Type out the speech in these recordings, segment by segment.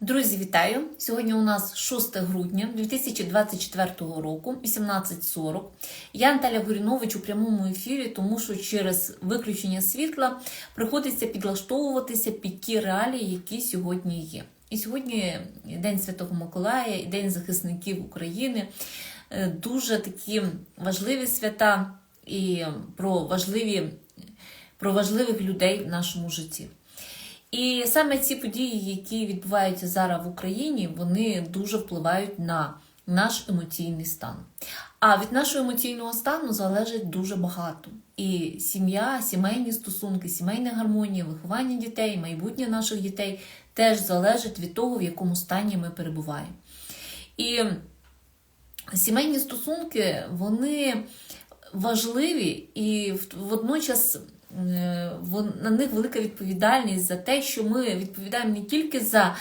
Друзі, вітаю! Сьогодні у нас 6 грудня 2024 року, 18.40. Я Наталя Горінович у прямому ефірі, тому що через виключення світла приходиться підлаштовуватися під ті реалії, які сьогодні є. І сьогодні День Святого Миколая і День захисників України. Е, Дуже такі важливі свята і про важливі, про важливих людей в нашому житті. І саме ці події, які відбуваються зараз в Україні, вони дуже впливають на наш емоційний стан. А від нашого емоційного стану залежить дуже багато. І сім'я, сімейні стосунки, сімейна гармонія, виховання дітей, майбутнє наших дітей теж залежить від того, в якому стані ми перебуваємо. І сімейні стосунки, вони важливі і водночас на них велика відповідальність за те, що ми відповідаємо не тільки за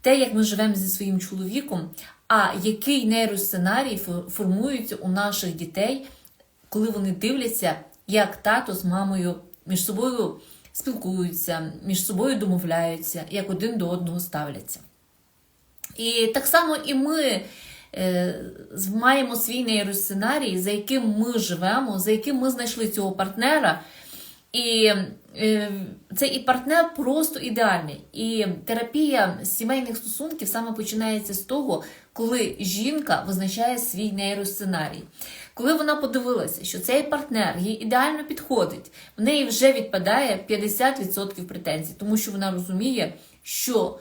те, як ми живемо зі своїм чоловіком, а який нейросценарій формується у наших дітей, коли вони дивляться, як тато з мамою між собою спілкуються, між собою домовляються, як один до одного ставляться. І так само і ми е, маємо свій нейросценарій, за яким ми живемо, за яким ми знайшли цього партнера. І е, цей і партнер просто ідеальний. І терапія сімейних стосунків саме починається з того, коли жінка визначає свій нейросценарій. Коли вона подивилася, що цей партнер їй ідеально підходить, в неї вже відпадає 50% претензій, тому що вона розуміє, що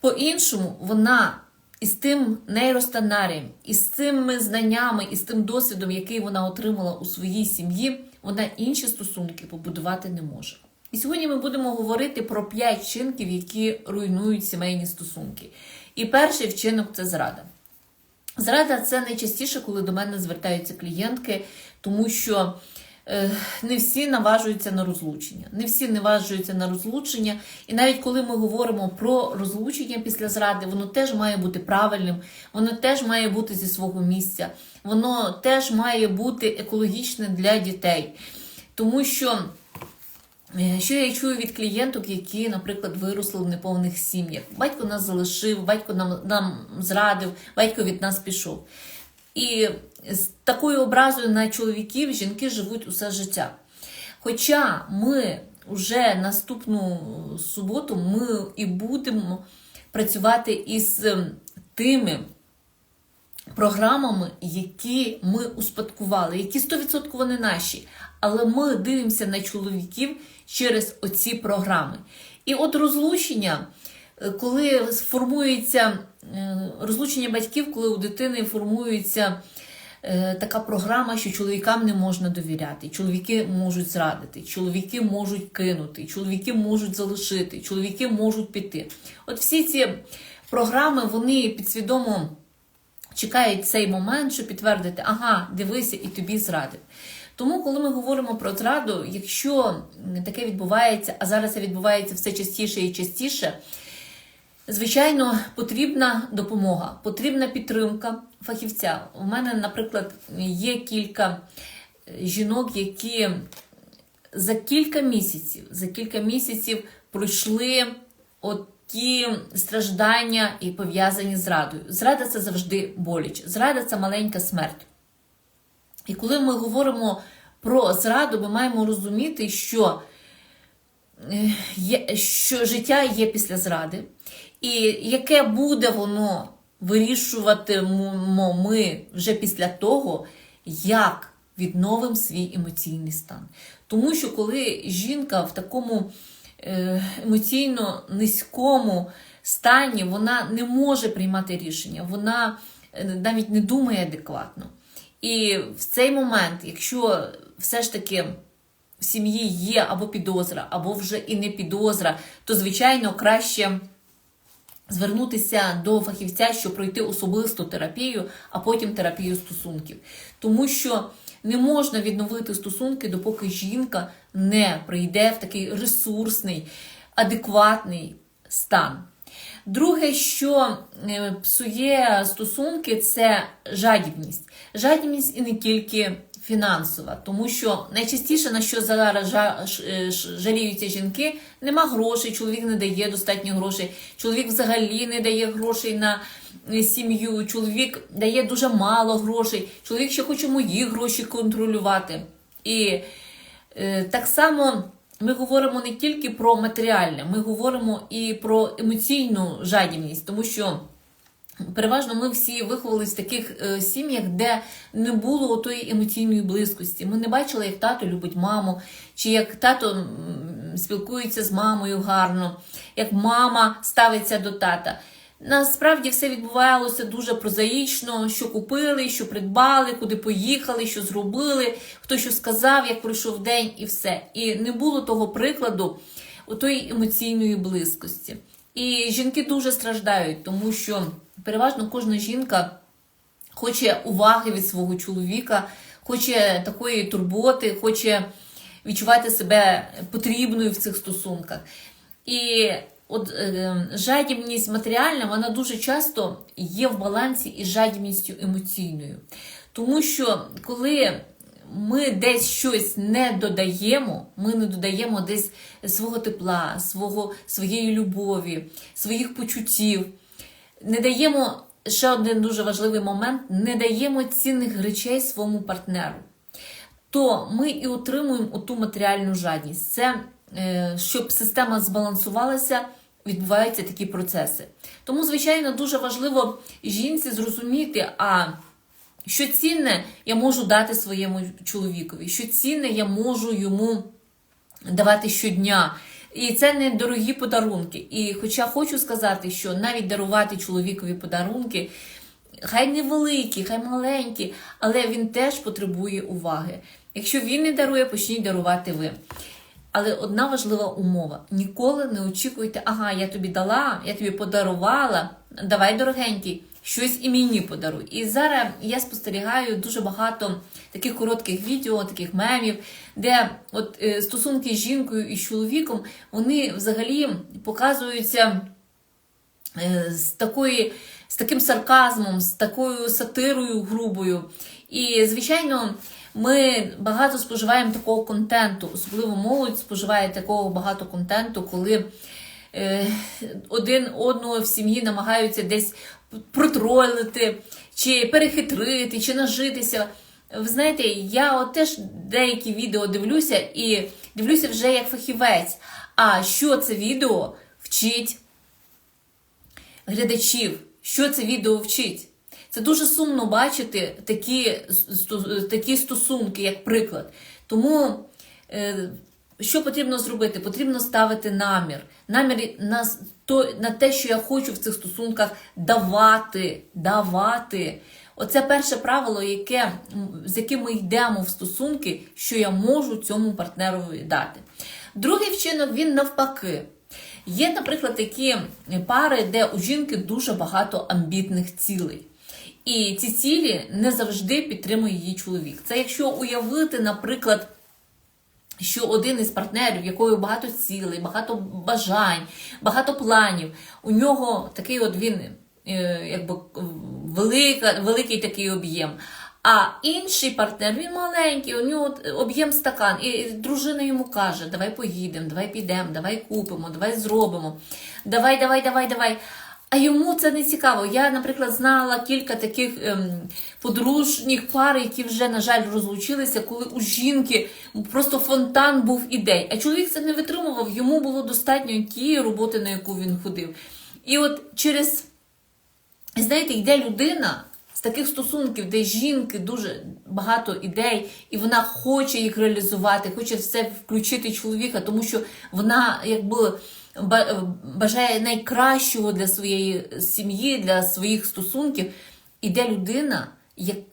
по-іншому вона із тим нейросценарієм, із тими знаннями, із тим досвідом, який вона отримала у своїй сім'ї, вона інші стосунки побудувати не може. І сьогодні ми будемо говорити про п'ять вчинків, які руйнують сімейні стосунки. І перший вчинок це зрада. Зрада це найчастіше, коли до мене звертаються клієнтки, тому що не всі наважуються на розлучення. Не всі наважуються на розлучення. І навіть коли ми говоримо про розлучення після зради, воно теж має бути правильним, воно теж має бути зі свого місця, воно теж має бути екологічне для дітей. Тому що. Е, Що я чую від клієнток, які, наприклад, виросли в неповних сім'ях? Батько нас залишив, батько нам, нам зрадив, батько від нас пішов. І з такою образою на чоловіків жінки живуть усе життя. Хоча ми вже наступну суботу ми і будемо працювати із тими програмами, які ми успадкували, які 100% вони наші. Але ми дивимося на чоловіків через оці програми. І от розлучення, коли формується е, розлучення батьків, коли у дитини формується е, така програма, що чоловікам не можна довіряти, чоловіки можуть зрадити, чоловіки можуть кинути, чоловіки можуть залишити, чоловіки можуть піти. От всі ці програми вони підсвідомо чекають цей момент, щоб підтвердити, ага, дивися, і тобі зрадив. Тому, коли ми говоримо про зраду, якщо таке відбувається, а зараз це відбувається все частіше і частіше, звичайно, потрібна допомога, потрібна підтримка фахівця. У мене, наприклад, є кілька жінок, які за кілька місяців, за кілька місяців пройшли от ті страждання і пов'язані з зрадою. Зрада це завжди боліч. Зрада це маленька смерть. І коли ми говоримо про зраду, ми маємо розуміти, що, е, є, що життя є після зради, і яке буде воно вирішуватимемо ми вже після того, як відновимо свій емоційний стан. Тому що коли жінка в такому е, емоційно низькому стані, вона не може приймати рішення, вона е, навіть не думає адекватно. І в цей момент, якщо все ж таки в сім'ї є або підозра, або вже і не підозра, то звичайно краще звернутися до фахівця, щоб пройти особисту терапію, а потім терапію стосунків. Тому що не можна відновити стосунки, допоки жінка не прийде в такий ресурсний, адекватний стан. Друге, що е, псує стосунки, це жадібність. Жадібність і не тільки фінансова, тому що найчастіше на що зараз е, жаліються жінки, нема грошей, чоловік не дає достатньо грошей, чоловік взагалі не дає грошей на е, сім'ю, чоловік дає дуже мало грошей, чоловік ще хоче мої гроші контролювати. І е, так само ми говоримо не тільки про матеріальне, ми говоримо і про емоційну жадібність, тому що. Переважно ми всі виховувалися в таких е, сім'ях, де не було тої емоційної близькості. Ми не бачили, як тато любить маму, чи як тато спілкується з мамою гарно, як мама ставиться до тата. Насправді все відбувалося дуже прозаїчно, що купили, що придбали, куди поїхали, що зробили, хто що сказав, як пройшов день, і все. І не було того прикладу отої емоційної близькості. І жінки дуже страждають, тому що переважно кожна жінка хоче уваги від свого чоловіка, хоче такої турботи, хоче відчувати себе потрібною в цих стосунках. І от е, жадібність матеріальна, вона дуже часто є в балансі із жадібністю емоційною. Тому що коли ми десь щось не додаємо, ми не додаємо десь свого тепла, свого, своєї любові, своїх почуттів, не даємо ще один дуже важливий момент: не даємо цінних речей своєму партнеру. То ми і отримуємо оту матеріальну жадність. Це е, щоб система збалансувалася, відбуваються такі процеси. Тому, звичайно, дуже важливо жінці зрозуміти, а що цінне я можу дати своєму чоловікові, що цінне я можу йому давати щодня. І це не дорогі подарунки. І хоча хочу сказати, що навіть дарувати чоловікові подарунки, хай невеликі, хай маленькі, але він теж потребує уваги. Якщо він не дарує, почніть дарувати ви. Але одна важлива умова: ніколи не очікуйте, ага, я тобі дала, я тобі подарувала, давай, дорогенький, щось і мені подаруй. І зараз я спостерігаю дуже багато таких коротких відео, таких мемів, де от е, стосунки з жінкою і з чоловіком вони взагалі показуються е, з такої. З таким сарказмом, з такою сатирою грубою. І, звичайно, ми багато споживаємо такого контенту, особливо молодь споживає такого багато контенту, коли е, один одного в сім'ї намагаються десь протролити, чи перехитрити, чи нажитися. Ви знаєте, я от теж деякі відео дивлюся і дивлюся вже як фахівець. А що це відео вчить глядачів? Що це відео вчить? Це дуже сумно бачити такі, такі стосунки, як приклад. Тому, е, що потрібно зробити? Потрібно ставити намір. Намір на, с- то, на те, що я хочу в цих стосунках давати. давати. Оце перше правило, яке, з яким ми йдемо в стосунки, що я можу цьому партнерові дати. Другий вчинок він навпаки. Є, наприклад, такі пари, де у жінки дуже багато амбітних цілей. І ці цілі не завжди підтримує її чоловік. Це якщо уявити, наприклад, що один із партнерів, в якої багато цілей, багато бажань, багато планів, у нього такий от він е, якби велика, великий такий об'єм. А інший партнер, він маленький, у нього об'єм стакан, і дружина йому каже: давай поїдемо, давай підемо, давай купимо, давай зробимо, давай, давай, давай, давай. А йому це не цікаво. Я, наприклад, знала кілька таких ем, подружніх пар, які вже, на жаль, розлучилися, коли у жінки просто фонтан був ідей. А чоловік це не витримував, йому було достатньо тієї роботи, на яку він ходив. І от через, знаєте, йде людина з таких стосунків, де жінки дуже багато ідей, і вона хоче їх реалізувати, хоче все включити чоловіка, тому що вона якби бажає найкращого для своєї сім'ї, для своїх стосунків. Іде людина,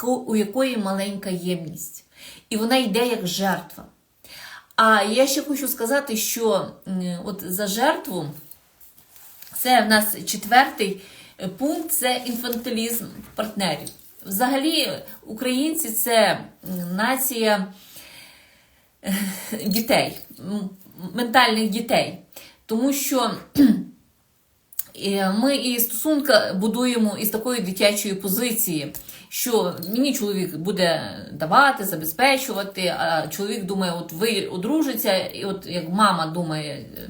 у якої маленька ємність, і вона йде як жертва. А я ще хочу сказати, що от за жертву це в нас четвертий е, пункт це інфантилізм партнерів. Взагалі, українці це нація е, дітей, ментальних дітей. Тому що Ми і стосунка будуємо із такої дитячої позиції, що мені чоловік буде давати, забезпечувати, а чоловік думає, от ви одружиться, і от як мама думає е,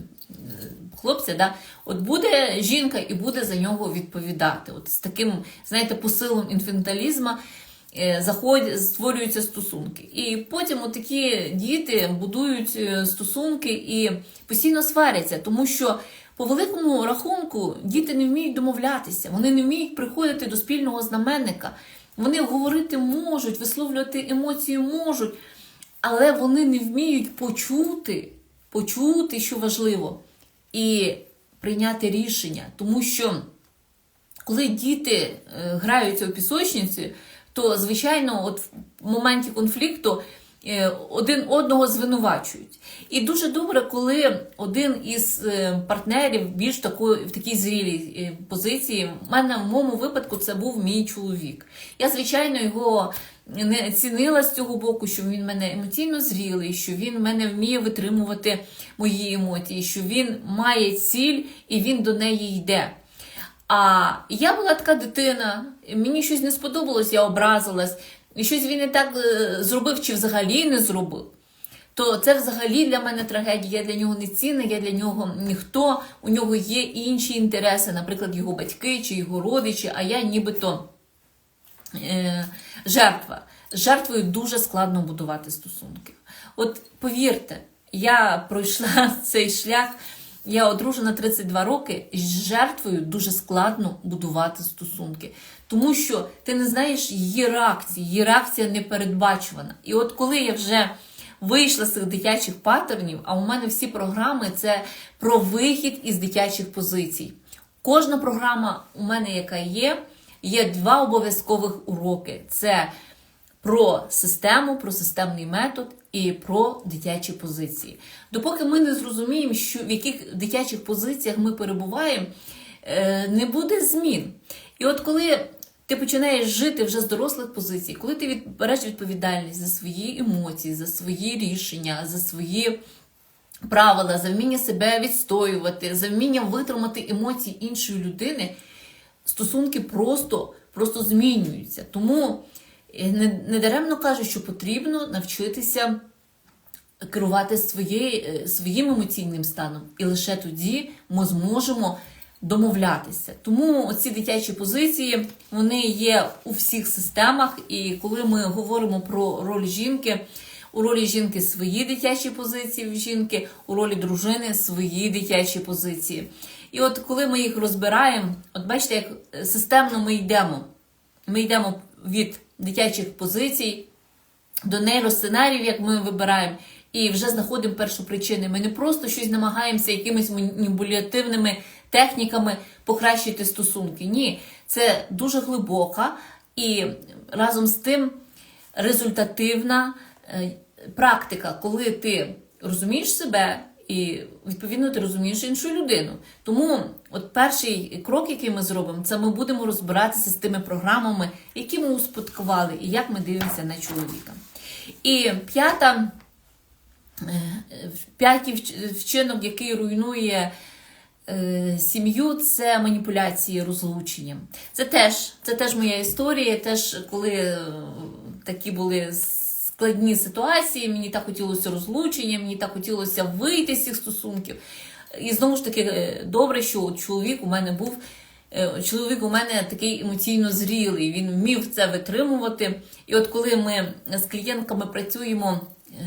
хлопця, да, от буде жінка і буде за нього відповідати. От з таким, знаєте, посилом інфантилізму е, заходять, створюються стосунки. І потім такі діти будують е, стосунки і постійно сваряться, тому що. По великому рахунку діти не вміють домовлятися, вони не вміють приходити до спільного знаменника. Вони говорити можуть, висловлювати емоції можуть, але вони не вміють почути, почути, що важливо, і прийняти рішення. Тому що коли діти е, граються у пісочниці, то, звичайно, от в моменті конфлікту е, один одного звинувачують. І дуже добре, коли один із е, партнерів більш такої, в такій зрілій е, позиції, в мене в моєму випадку це був мій чоловік. Я, звичайно, його не цінила з цього боку, що він мене емоційно зрілий, що він мене вміє витримувати мої емоції, що він має ціль і він до неї йде. А я була така дитина, мені щось не сподобалось, я образилась, і щось він не так е, зробив чи взагалі не зробив. То це взагалі для мене трагедія. Я для нього не цінна, я для нього ніхто. У нього є інші інтереси, наприклад, його батьки чи його родичі, а я нібито е, жертва. Жертвою дуже складно будувати стосунки. От повірте, я пройшла цей шлях. Я одружена 32 роки, з жертвою дуже складно будувати стосунки, тому що ти не знаєш її реакції, її реакція не передбачувана. І от коли я вже вийшла з цих дитячих паттернів, а у мене всі програми це про вихід із дитячих позицій. Кожна програма у мене, яка є, є два обов'язкових уроки: це про систему, про системний метод і про дитячі позиції. Допоки ми не зрозуміємо, що в яких дитячих позиціях ми перебуваємо, е, не буде змін. І от коли ти починаєш жити вже з дорослих позицій, коли ти береш відповідальність за свої емоції, за свої рішення, за свої правила, за вміння себе відстоювати, за вміння витримати емоції іншої людини, стосунки просто, просто змінюються. Тому е, не, не даремно кажуть, що потрібно навчитися керувати своєю, своїм емоційним станом, і лише тоді ми зможемо домовлятися. Тому ці дитячі позиції вони є у всіх системах, і коли ми говоримо про роль жінки. У ролі жінки свої дитячі позиції в жінки, у ролі дружини свої дитячі позиції. І от коли ми їх розбираємо, от бачите, як е, системно ми йдемо. Ми йдемо від дитячих позицій до нейросценаріїв, як ми вибираємо, і вже знаходимо першу причину. Ми не просто щось намагаємося якимись маніпулятивними техніками покращити стосунки. Ні, це дуже глибока і разом з тим результативна е, практика, коли ти розумієш себе. І відповідно ти розумієш іншу людину. Тому, от перший крок, який ми зробимо, це ми будемо розбиратися з тими програмами, які ми успадкували, і як ми дивимося на чоловіка. І п'ята, е, п'ятий вчинок, який руйнує е, сім'ю, це маніпуляції розлученням. Це теж, це теж моя історія, теж коли е, такі були складні ситуації, мені так хотілося розлучення, мені так хотілося вийти з цих стосунків. І знову ж таки, е, добре, що чоловік у мене був. е, Чоловік у мене такий емоційно зрілий, він вмів це витримувати. І от коли ми з клієнтками працюємо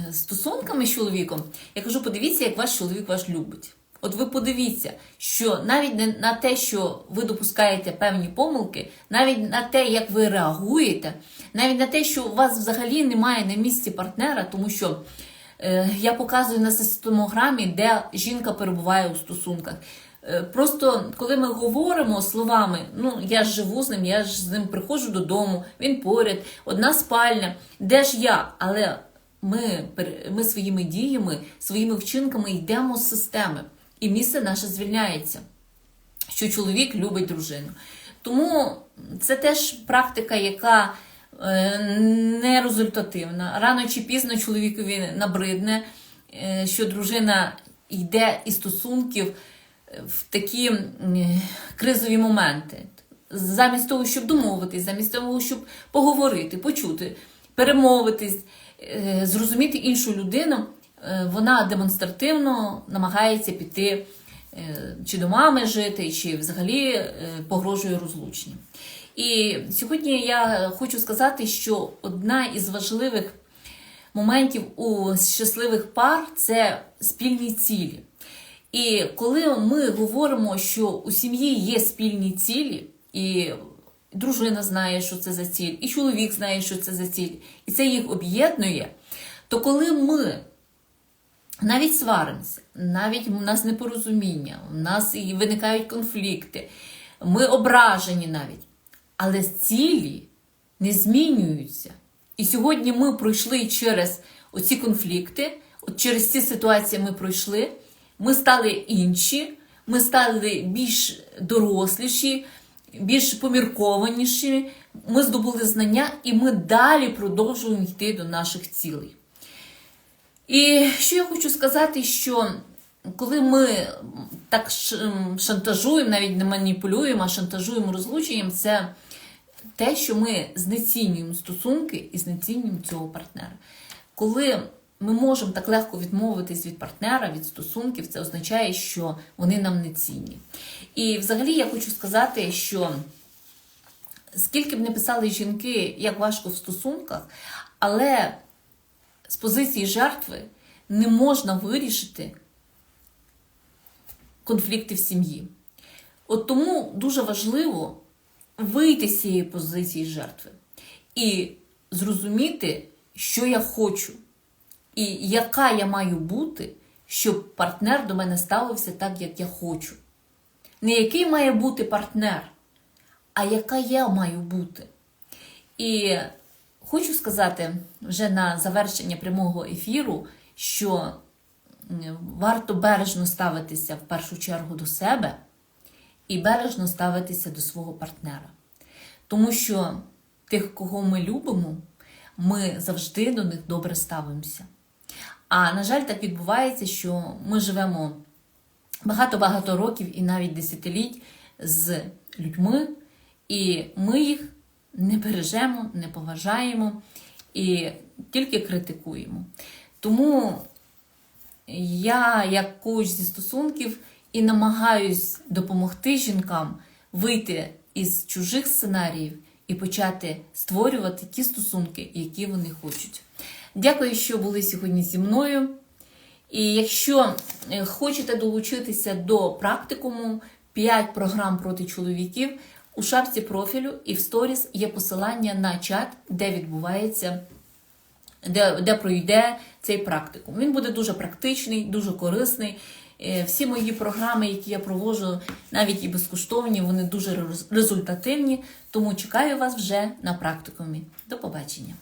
е, стосунками з чоловіком, я кажу: подивіться, як ваш чоловік вас любить. От ви подивіться, що навіть не на те, що ви допускаєте певні помилки, навіть на те, як ви реагуєте, навіть на те, що у вас взагалі немає на місці партнера, тому що е, я показую на системограмі, де жінка перебуває у стосунках. Е, Просто коли ми говоримо словами, ну я ж живу з ним, я ж з ним приходжу додому, він поряд, одна спальня, де ж я? Але ми, ми своїми діями, своїми вчинками йдемо з системи, і місце наше звільняється, що чоловік любить дружину. Тому це теж практика, яка е, не результативна. Рано чи пізно чоловікові набридне, е, що дружина йде із стосунків в такі кризові моменти. Замість того, щоб домовитись, замість того, щоб поговорити, почути, перемовитись, е, зрозуміти іншу людину, е, вона демонстративно намагається піти е, чи до мами жити, чи взагалі е, погрожує розлученням. І сьогодні я хочу сказати, що одна із важливих моментів у щасливих пар це спільні цілі. І коли ми говоримо, що у сім'ї є спільні цілі, і дружина знає, що це за ціль, і чоловік знає, що це за ціль, і це їх об'єднує, то коли ми навіть сваримося, навіть у нас непорозуміння, у нас і виникають конфлікти, ми ображені навіть, але цілі не змінюються. І сьогодні ми пройшли через оці конфлікти, от через ці ситуації ми пройшли, ми стали інші, ми стали більш доросліші, більш поміркованіші, ми здобули знання і ми далі продовжуємо йти до наших цілей. І що я хочу сказати, що коли ми так шантажуємо, навіть не маніпулюємо, а шантажуємо розлученням, це те, що ми знецінюємо стосунки і знецінюємо цього партнера. Коли ми можемо так легко відмовитись від партнера, від стосунків, це означає, що вони нам не цінні. І взагалі я хочу сказати, що скільки б не писали жінки, як важко в стосунках, але з позиції жертви не можна вирішити конфлікти в сім'ї. От тому дуже важливо вийти з цієї позиції жертви і зрозуміти, що я хочу, і яка я маю бути, щоб партнер до мене ставився так, як я хочу. Не який має бути партнер, а яка я маю бути. І хочу сказати вже на завершення прямого ефіру, що варто бережно ставитися в першу чергу до себе і бережно ставитися до свого партнера. Тому що тих, кого ми любимо, ми завжди до них добре ставимося. А на жаль, так відбувається, що ми живемо багато-багато років і навіть десятиліть з людьми, і ми їх не бережемо, не поважаємо і тільки критикуємо. Тому я, як коуч зі стосунків, і намагаюсь допомогти жінкам вийти із чужих сценаріїв і почати створювати ті стосунки, які вони хочуть. Дякую, що були сьогодні зі мною. І якщо е, хочете долучитися до практикуму 5 програм проти чоловіків, у шапці профілю і в сторіс є посилання на чат, де відбувається, де, де пройде цей практикум. Він буде дуже практичний, дуже корисний. Е, Всі мої програми, які я проводжу, навіть і безкоштовні, вони дуже результативні. Тому чекаю вас вже на практикумі. До побачення!